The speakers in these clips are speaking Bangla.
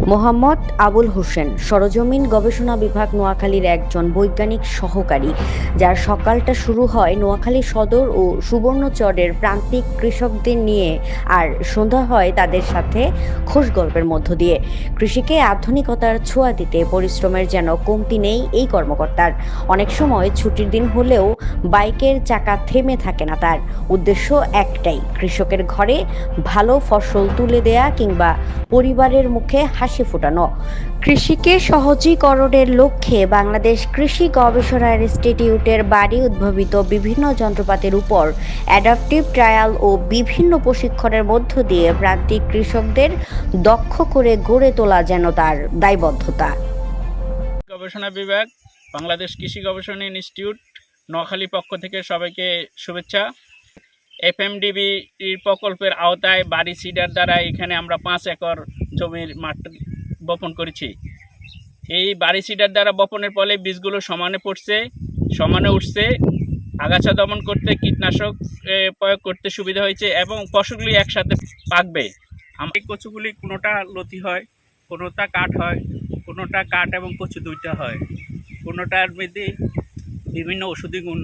মোহাম্মদ আবুল হোসেন, সরজমিন গবেষণা বিভাগ নোয়াখালীর একজন বৈজ্ঞানিক সহকারী, যার সকালটা শুরু হয় নোয়াখালী সদর ও সুবর্ণচরের প্রান্তিক কৃষকদের নিয়ে আর সন্ধ্যা হয় তাদের সাথে খোশ গল্পের মধ্য দিয়ে। কৃষিকে আধুনিকতার ছোঁয়া দিতে পরিশ্রমের যেন কমতি নেই এই কর্মকর্তার। অনেক সময় ছুটির দিন হলেও বাইকের চাকা থেমে থাকে না তার। উদ্দেশ্য একটাই, কৃষকের ঘরে ভালো ফসল তুলে দেয়া কিংবা পরিবারের মুখে হাসি ফোটানো। কৃষিকে সহজীকরণের লক্ষ্যে বাংলাদেশ কৃষি গবেষণা ইনস্টিটিউটের বাড়ি উদ্ভাবিত বিভিন্ন যন্ত্রপাতির উপর অ্যাডাপটিভ ট্রায়াল ও বিভিন্ন প্রশিক্ষণের মধ্য দিয়ে প্রান্তিক কৃষকদের দক্ষ করে গড়ে তোলা যেন তার দায়বদ্ধতা। গবেষণা বিভাগ, বাংলাদেশ কৃষি গবেষণা ইনস্টিটিউট, নোয়াখালী পক্ষ থেকে সবাইকে শুভেচ্ছা। এফএমডিবি প্রকল্পের আওতায় বাড়ি সিডার দ্বারা এখানে আমরা পাঁচ একর জমির মাঠ বপন করেছি। এই বাড়ি সিডার দ্বারা বপনের ফলে বীজগুলো সমানে পড়ছে, সমানে উঠছে। আগাছা দমন করতে কীটনাশক প্রয়োগ করতে সুবিধা হয়েছে এবং ফসলগুলি একসাথে পাকবে। আমার কচুগুলি কোনোটা লতি হয়, কোনোটা কাঠ হয়, কোনোটা কাঠ এবং কচু দুইটা হয়। কোনোটার মধ্যে বিভিন্ন ওষুধি গুণ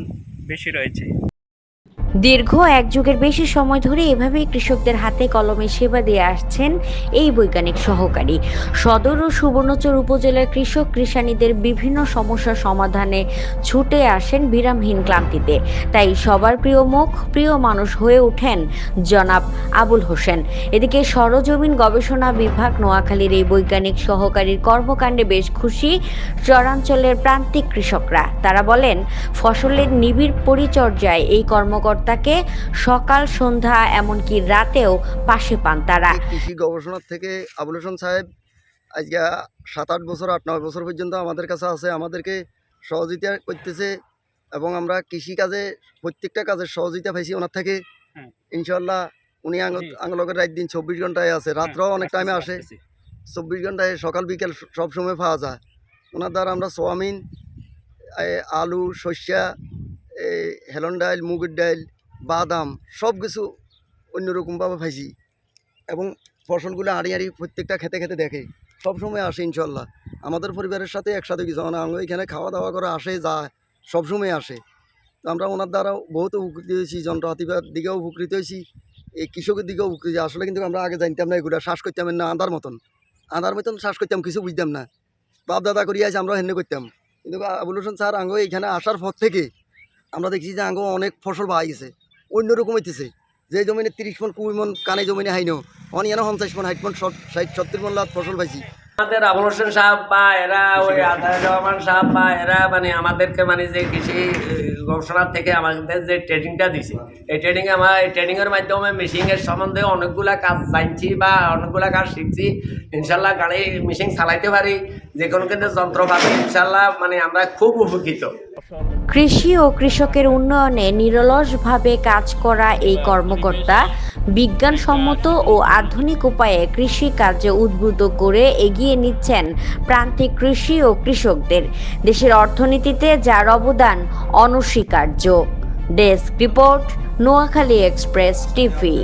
বেশি রয়েছে। দীর্ঘ এক যুগের বেশি সময় ধরে এভাবেই কৃষকদের হাতে কলমে সেবা দিয়ে আসছেন এই বৈজ্ঞানিক সহকারী। সদর ও সুবর্ণচর উপজেলার কৃষক কৃষানীদের বিভিন্ন সমস্যার সমাধানে ছুটে আসেন বিরামহীন ক্লান্তিতে। তাই সবার প্রিয় মুখ, প্রিয় মানুষ হয়ে ওঠেন জনাব আবুল হোসেন। এদিকে সরজমিন গবেষণা বিভাগ নোয়াখালীর এই বৈজ্ঞানিক সহকারীর কর্মকাণ্ডে বেশ খুশি চরাঞ্চলের প্রান্তিক কৃষকরা। তারা বলেন, ফসলের নিবিড় পরিচর্যায় এই কর্মকর্তাকে সকাল সন্ধ্যা এমনকি রাতেও পাশে পান তারা। কৃষি গবেষণার থেকে আবুল হোসেন সাহেব আজকে সাত আট বছর আট নয় বছর পর্যন্ত আমাদের কাছে আছে আমাদেরকে সহযোগিতা করতেছে এবং আমরা কৃষি কাজে প্রত্যেকটা কাজের সহযোগিতা পাইছি ওনার থেকে। হ্যাঁ। ইনশাল্লাহ উনি। আঙ্গলকের রাত দিন চব্বিশ ঘন্টায় আছে রাত্রেও অনেক হ্যাঁ, টাইমে আসে। চব্বিশ ঘন্টায় সকাল বিকেল সব সময় পাওয়া যায়। ওনার দ্বারা আমরা সোয়াবিন আলু শস্যা হেলন ডাইল, মুগের ডাইল, বাদাম, সব কিছু অন্যরকমভাবে পাইছি এবং ফসলগুলো আড়ি আড়ি প্রত্যেকটা খেতে খেতে দেখে। সব সময় আসে ইনশাল্লাহ আমাদের পরিবারের সাথে একসাথে কিছু মানে আমরা এখানে খাওয়া দাওয়া করে আসে, যায়, সব সময় আসে। তো আমরা ওনার দ্বারা বহুত উপকৃত হয়েছি যন্ত্রপাতির দিকেও উপকৃত হয়েছি, এই কৃষকের দিকেও উপকৃত আসলে কিন্তু আমরা আগে জানতাম না এগুলো, শ্বাস করতাম না আদার মতন। আদার মতন শ্বাস করতাম, কিছু বুঝতাম না। বাপ দাদা করিয়া আছে আমরা হেনে করতাম। কিন্তু আবুল হোসেন স্যার আঙ্গ এখানে আসার পর থেকে আমরা দেখছি যে আঙ্গ অনেক ফসল বাহাই গেছে অন্যরকম হইতেছে। যে জমিনে তিরিশ মন কুড়ি মন কানে জমিনে হাইনো অন এনে পঞ্চাশ মন, ষাট মন ষাট, সত্তর মন লাখ ফসল পাইছি। আমাদের আবুল হোসেন সাহেব বা এরা ওই রহমান সাহেব বা এরা মানে আমাদেরকে মানে যে কৃষি গবেষণার থেকে আমাদের যে ট্রেনিংটা দিছে এই ট্রেনিং আমার এই ট্রেনিংয়ের মাধ্যমে মেশিনের সম্বন্ধে অনেকগুলা কাজ জানছি বা অনেকগুলা কাজ শিখছি। ইনশাল্লাহ গাড়ি মেশিন চালাইতে পারি যে কোনো কিন্তু যন্ত্রপাতি ইনশাল্লাহ মানে আমরা খুব উপকৃত। কৃষি ও কৃষকের উন্নয়নে নিরলসভাবে কাজ করা এই কর্মকর্তা বিজ্ঞানসম্মত ও আধুনিক উপায়ে কৃষি কার্যে উদ্বুদ্ধ করে এগিয়ে নিচ্ছেন প্রান্তিক কৃষি ও কৃষকদের। দেশের অর্থনীতিতে যার অবদান অনস্বীকার্য। Desk report, Noakhali express TV.